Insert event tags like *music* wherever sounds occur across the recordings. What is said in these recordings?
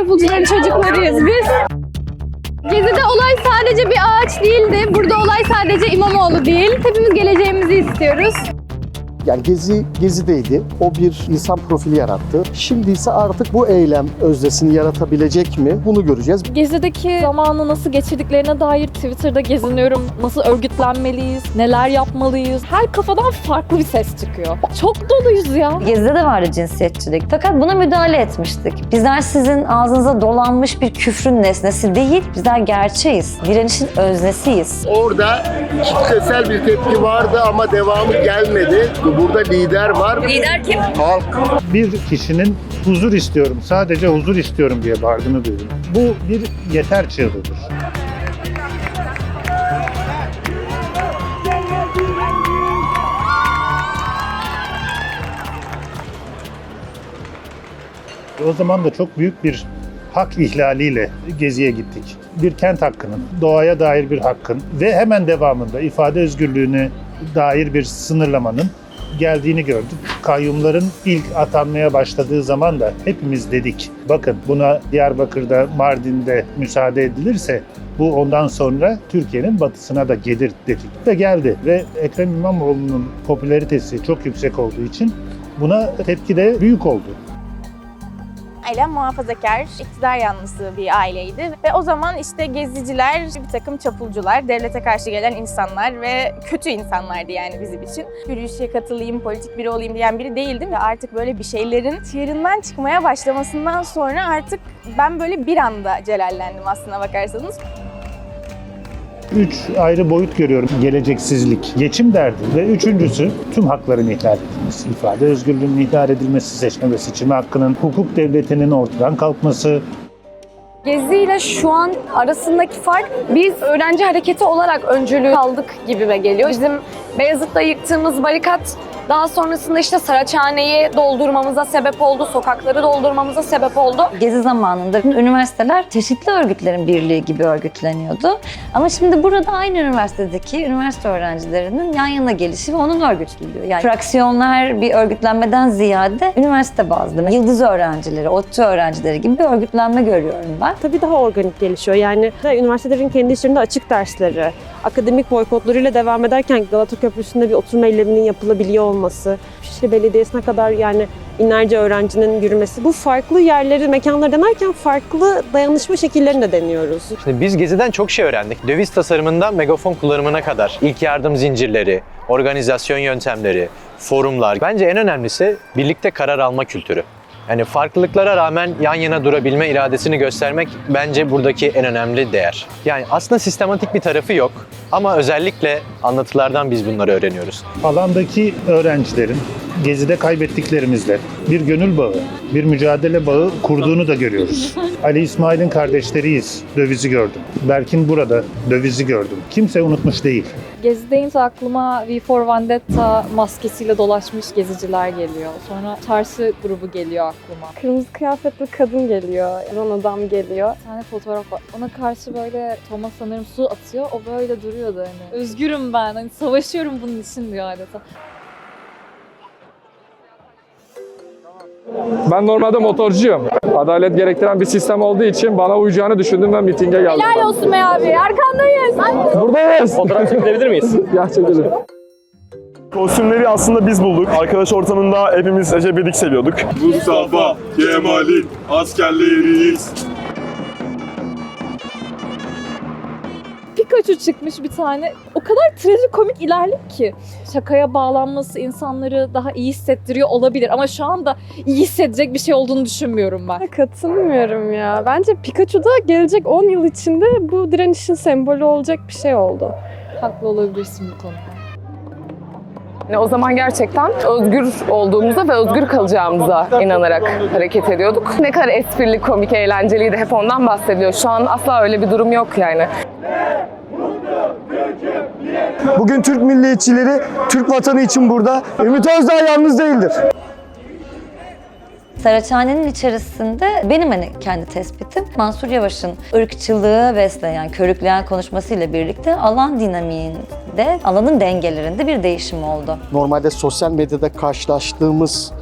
Çapulcuların çocuklarıyız biz. Gezi'de olay sadece bir ağaç değildi. Burada olay sadece İmamoğlu değil. Hepimiz geleceğimizi istiyoruz. Yani Gezi Gezi'deydi. O bir insan profili yarattı. Şimdi ise artık bu eylem öznesini yaratabilecek mi? Bunu göreceğiz. Gezi'deki zamanı nasıl geçirdiklerine dair Twitter'da geziniyorum. Nasıl örgütlenmeliyiz, neler yapmalıyız. Her kafadan farklı bir ses çıkıyor. Çok doluyuz ya. Gezi'de de vardı cinsiyetçilik. Fakat buna müdahale etmiştik. Bizler sizin ağzınıza dolanmış bir küfrün nesnesi değil, bizler gerçeğiz. Direnişin öznesiyiz. Orada kitlesel bir tepki vardı ama devamı gelmedi. Burada lider var. Lider kim? Halk. bir kişinin huzur istiyorum, sadece huzur istiyorum diye bağırdığını duydum. Bu bir yeter çığlığıdır. O zaman da çok büyük bir hak ihlaliyle geziye gittik. Bir kent hakkının, doğaya dair bir hakkın ve hemen devamında ifade özgürlüğüne dair bir sınırlamanın geldiğini gördük. Kayyumların ilk atanmaya başladığı zaman da hepimiz dedik. Bakın buna Diyarbakır'da, Mardin'de müsaade edilirse bu ondan sonra Türkiye'nin batısına da gelir dedik. Ve geldi. Ve Ekrem İmamoğlu'nun popülaritesi çok yüksek olduğu için buna tepki de büyük oldu. Ailem muhafazakar, iktidar yanlısı bir aileydi. Ve o zaman işte geziciler, bir takım çapulcular, devlete karşı gelen insanlar ve kötü insanlardı yani bizim için. Yürüyüşe katılayım, politik biri olayım diyen biri değildim. Ve artık böyle bir şeylerin yerinden çıkmaya başlamasından sonra artık ben böyle bir anda celallendim aslına bakarsanız. Üç ayrı boyut görüyorum. Geleceksizlik, geçim derdi ve üçüncüsü tüm hakların ihlal edilmesi. ifade özgürlüğünün ihlal edilmesi, seçme ve seçilme hakkının, hukuk devletinin ortadan kalkması, Gezi ile şu an arasındaki fark biz öğrenci hareketi olarak öncülüğü aldık gibime geliyor. Bizim Beyazıt'ta yıktığımız barikat daha sonrasında işte Saraçhane'yi doldurmamıza sebep oldu, sokakları doldurmamıza sebep oldu. Gezi zamanında üniversiteler çeşitli örgütlerin birliği gibi örgütleniyordu. Ama şimdi burada aynı üniversitedeki üniversite öğrencilerinin yan yana gelişi ve onun örgütlülüğü. Yani fraksiyonlar bir örgütlenmeden ziyade üniversite bazlı. Yıldız öğrencileri, ODTÜ öğrencileri gibi bir örgütlenme görüyorum ben. tabii daha organik gelişiyor. Yani üniversitelerin kendi içlerinde açık dersleri, akademik boykotlarıyla devam ederken Galata Köprüsü'nde bir oturma eyleminin yapılabiliyor olması, Şişli Belediyesi'ne kadar yani binlerce öğrencinin yürümesi. Bu farklı yerleri, mekanları denerken farklı dayanışma şekillerini de deniyoruz. Şimdi biz Gezi'den çok şey öğrendik. Döviz tasarımından megafon kullanımına kadar, ilk yardım zincirleri, organizasyon yöntemleri, forumlar. Bence en önemlisi birlikte karar alma kültürü. Yani farklılıklara rağmen yan yana durabilme iradesini göstermek bence buradaki en önemli değer. Yani aslında sistematik bir tarafı yok ama özellikle anlatılardan biz bunları öğreniyoruz. alandaki öğrencilerin gezide kaybettiklerimizle bir gönül bağı, bir mücadele bağı kurduğunu da görüyoruz. Ali İsmail'in kardeşleriyiz, dövizi gördüm. Berkin burada, dövizi gördüm. Kimse unutmuş değil. Gezi deyince aklıma V for Vendetta maskesiyle dolaşmış geziciler geliyor. Sonra çarşı grubu geliyor aklıma. Kırmızı kıyafetli kadın geliyor, Ron adam geliyor. Bir tane fotoğraf var. Ona karşı böyle Thomas sanırım su atıyor. O böyle duruyordu hani. Özgürüm ben. Hani savaşıyorum bunun için diyor adeta. Ben normalde motorcuyum. Adalet gerektiren bir sistem olduğu için bana uyacağını düşündüm ve mitinge geldim. Helal olsun be abi. Arkandayız. Buradayız. Fotoğraf çekilebilir miyiz? *laughs* ya çekelim. Kostümleri aslında biz bulduk. Arkadaş ortamında hepimiz Ece Bedik seviyorduk. Mustafa Kemal'in askerleriyiz. Pikachu çıkmış bir tane. O kadar trajikomik ilerliyor ki. Şakaya bağlanması insanları daha iyi hissettiriyor olabilir. Ama şu anda iyi hissedecek bir şey olduğunu düşünmüyorum ben. Katılmıyorum ya. Bence Pikachu da gelecek 10 yıl içinde bu direnişin sembolü olacak bir şey oldu. Haklı olabilirsin bu konuda. Yani o zaman gerçekten özgür olduğumuza ve özgür kalacağımıza inanarak hareket ediyorduk. Ne kadar esprili, komik, eğlenceliydi hep ondan bahsediyor. Şu an asla öyle bir durum yok yani. Bugün Türk milliyetçileri Türk vatanı için burada. Ümit Özdağ yalnız değildir. Saraçhane'nin içerisinde benim hani kendi tespitim Mansur Yavaş'ın ırkçılığı besleyen, körükleyen konuşmasıyla birlikte alan dinamiğinde, alanın dengelerinde bir değişim oldu. Normalde sosyal medyada karşılaştığımız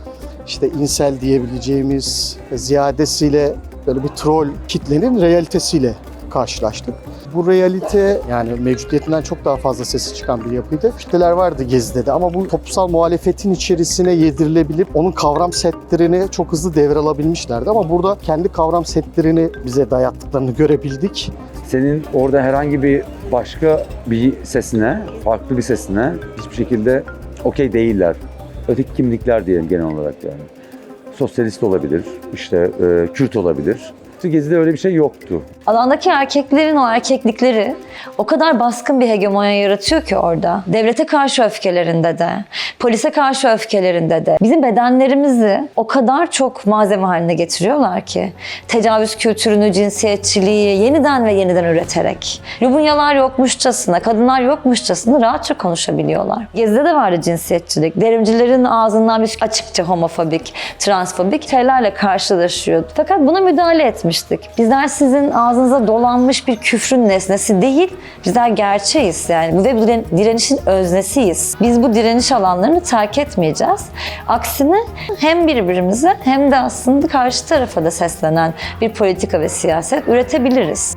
işte insel diyebileceğimiz ziyadesiyle böyle bir troll kitlenin realitesiyle karşılaştık. Bu realite yani mevcudiyetinden çok daha fazla sesi çıkan bir yapıydı. Kitleler vardı Gezi'de de ama bu toplumsal muhalefetin içerisine yedirilebilip onun kavram setlerini çok hızlı devralabilmişlerdi. Ama burada kendi kavram setlerini bize dayattıklarını görebildik. senin orada herhangi bir başka bir sesine, farklı bir sesine hiçbir şekilde okey değiller. Öteki kimlikler diyelim genel olarak yani. Sosyalist olabilir, işte e, Kürt olabilir. Gezi'de öyle bir şey yoktu. Alandaki erkeklerin o erkeklikleri o kadar baskın bir hegemonya yaratıyor ki orada. Devlete karşı öfkelerinde de, polise karşı öfkelerinde de. Bizim bedenlerimizi o kadar çok malzeme haline getiriyorlar ki. Tecavüz kültürünü, cinsiyetçiliği yeniden ve yeniden üreterek. Lubunyalar yokmuşçasına, kadınlar yokmuşçasına rahatça konuşabiliyorlar. Gezi'de de vardı cinsiyetçilik. Derimcilerin ağzından bir açıkça homofobik, transfobik şeylerle karşılaşıyordu. Fakat buna müdahale etmiştik. Bizler sizin ağzınıza dolanmış bir küfrün nesnesi değil, bizler gerçeğiz yani. Ve bu diren- direnişin öznesiyiz. Biz bu direniş alanlarını terk etmeyeceğiz. Aksine hem birbirimize hem de aslında karşı tarafa da seslenen bir politika ve siyaset üretebiliriz.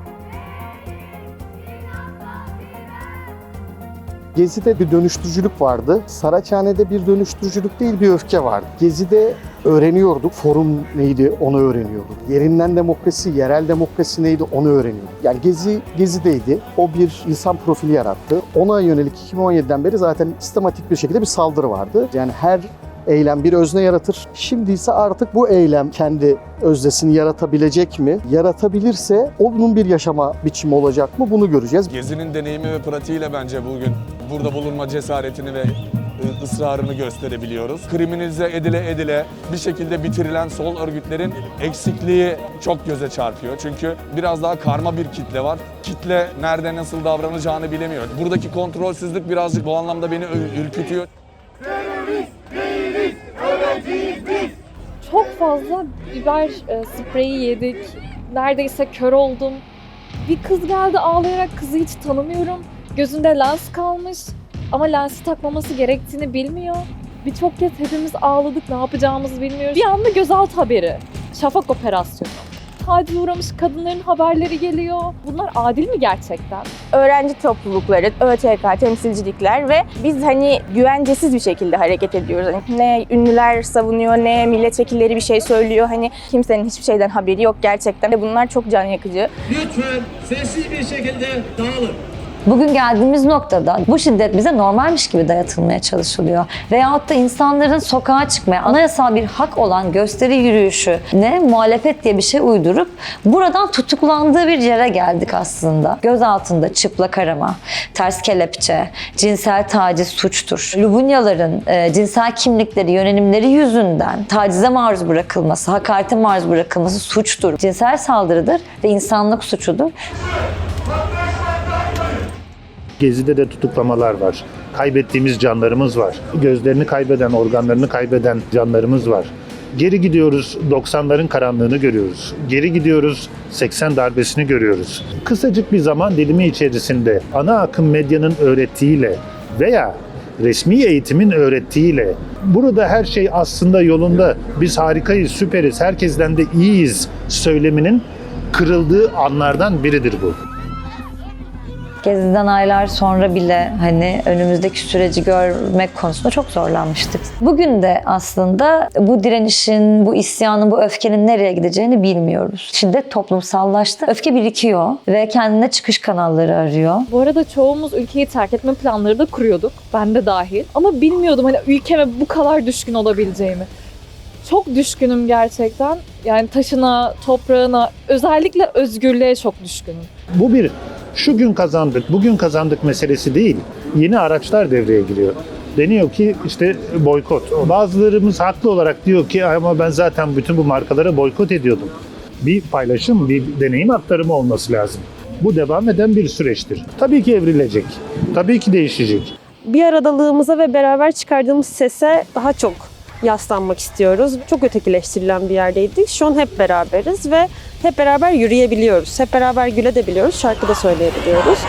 Gezi'de bir dönüştürücülük vardı. Saraçhane'de bir dönüştürücülük değil bir öfke vardı. Gezi'de öğreniyorduk. Forum neydi onu öğreniyorduk. Yerinden demokrasi, yerel demokrasi neydi onu öğreniyorduk. Yani Gezi Gezi'deydi. O bir insan profili yarattı. Ona yönelik 2017'den beri zaten sistematik bir şekilde bir saldırı vardı. Yani her eylem bir özne yaratır. Şimdi ise artık bu eylem kendi öznesini yaratabilecek mi? Yaratabilirse o bunun bir yaşama biçimi olacak mı? Bunu göreceğiz. Gezi'nin deneyimi ve pratiğiyle bence bugün burada bulunma cesaretini ve e, ısrarını gösterebiliyoruz. Kriminalize edile edile bir şekilde bitirilen sol örgütlerin eksikliği çok göze çarpıyor. Çünkü biraz daha karma bir kitle var. Kitle nerede nasıl davranacağını bilemiyor. Buradaki kontrolsüzlük birazcık bu anlamda beni ü- ürkütüyor. Çok fazla biber e, spreyi yedik. Neredeyse kör oldum. Bir kız geldi ağlayarak kızı hiç tanımıyorum. Gözünde lens kalmış ama lensi takmaması gerektiğini bilmiyor. Birçok kez hepimiz ağladık ne yapacağımızı bilmiyoruz. Bir anda gözaltı haberi. Şafak operasyonu. Taciz uğramış kadınların haberleri geliyor. Bunlar adil mi gerçekten? öğrenci toplulukları, ÖTK, temsilcilikler ve biz hani güvencesiz bir şekilde hareket ediyoruz. Hani ne ünlüler savunuyor, ne milletvekilleri bir şey söylüyor. Hani kimsenin hiçbir şeyden haberi yok gerçekten. Ve bunlar çok can yakıcı. Lütfen sessiz bir şekilde dağılın. Bugün geldiğimiz noktada bu şiddet bize normalmiş gibi dayatılmaya çalışılıyor. Veyahut da insanların sokağa çıkmaya, anayasal bir hak olan gösteri yürüyüşü ne muhalefet diye bir şey uydurup buradan tutuklandığı bir yere geldik aslında. Göz altında çıplak arama, ters kelepçe, cinsel taciz suçtur. Lubunyaların e, cinsel kimlikleri, yönelimleri yüzünden tacize maruz bırakılması, hakarete maruz bırakılması suçtur. Cinsel saldırıdır ve insanlık suçudur. Gezi'de de tutuklamalar var. Kaybettiğimiz canlarımız var. Gözlerini kaybeden, organlarını kaybeden canlarımız var. Geri gidiyoruz 90'ların karanlığını görüyoruz. Geri gidiyoruz 80 darbesini görüyoruz. Kısacık bir zaman dilimi içerisinde ana akım medyanın öğrettiğiyle veya resmi eğitimin öğrettiğiyle burada her şey aslında yolunda. Biz harikayız, süperiz, herkesten de iyiyiz söyleminin kırıldığı anlardan biridir bu. Gezi'den aylar sonra bile hani önümüzdeki süreci görmek konusunda çok zorlanmıştık. Bugün de aslında bu direnişin, bu isyanın, bu öfkenin nereye gideceğini bilmiyoruz. Şiddet toplumsallaştı. Öfke birikiyor ve kendine çıkış kanalları arıyor. Bu arada çoğumuz ülkeyi terk etme planları da kuruyorduk. Ben de dahil. Ama bilmiyordum hani ülkeme bu kadar düşkün olabileceğimi. Çok düşkünüm gerçekten. Yani taşına, toprağına, özellikle özgürlüğe çok düşkünüm. Bu bir şu gün kazandık, bugün kazandık meselesi değil. Yeni araçlar devreye giriyor. Deniyor ki işte boykot. Bazılarımız haklı olarak diyor ki ama ben zaten bütün bu markalara boykot ediyordum. Bir paylaşım, bir deneyim aktarımı olması lazım. Bu devam eden bir süreçtir. Tabii ki evrilecek. Tabii ki değişecek. bir aradalığımıza ve beraber çıkardığımız sese daha çok yaslanmak istiyoruz. Çok ötekileştirilen bir yerdeydik. Şu an hep beraberiz ve hep beraber yürüyebiliyoruz. Hep beraber gülebiliyoruz, şarkı da söyleyebiliyoruz.